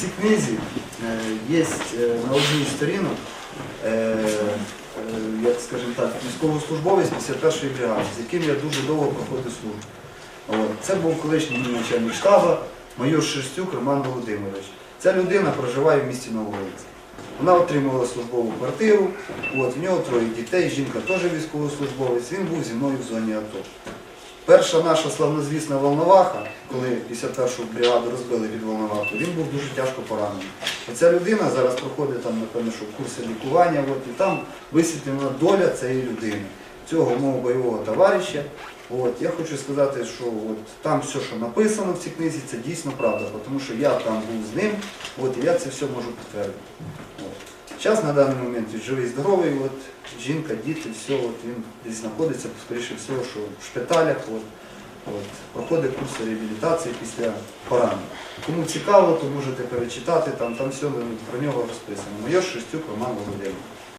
цій книзі є на одній сторінок, е, як скажімо так, військовослужбовець 51-ї бригади, з яким я дуже довго проходив службу. Це був колишній мій начальник штабу, майор Шерстюк Роман Володимирович. Ця людина проживає в місті Нововолинськ. Вона отримувала службову квартиру, от, в нього троє дітей, жінка теж військовослужбовець, він був зі мною в зоні АТО. Перша наша славнозвісна Волноваха, коли 51-шу бригаду розбили під Волноваху, він був дуже тяжко поранений. Оця людина зараз проходить там, напевно, що курси лікування, от, і там висвітлена доля цієї людини, цього мого бойового товариша. От, я хочу сказати, що от, там все, що написано в цій книзі, це дійсно правда, тому що я там був з ним, от, і я це все можу підтвердити. От. Зараз на даний момент живий, здоровий, от, жінка, діти, все, от, він десь знаходиться, скоріше всього, що в шпиталях, от, от, проходить курси реабілітації після поранення. Кому цікаво, то можете перечитати, там, там все про нього розписано. Майор Шестюк Роман Володимирович.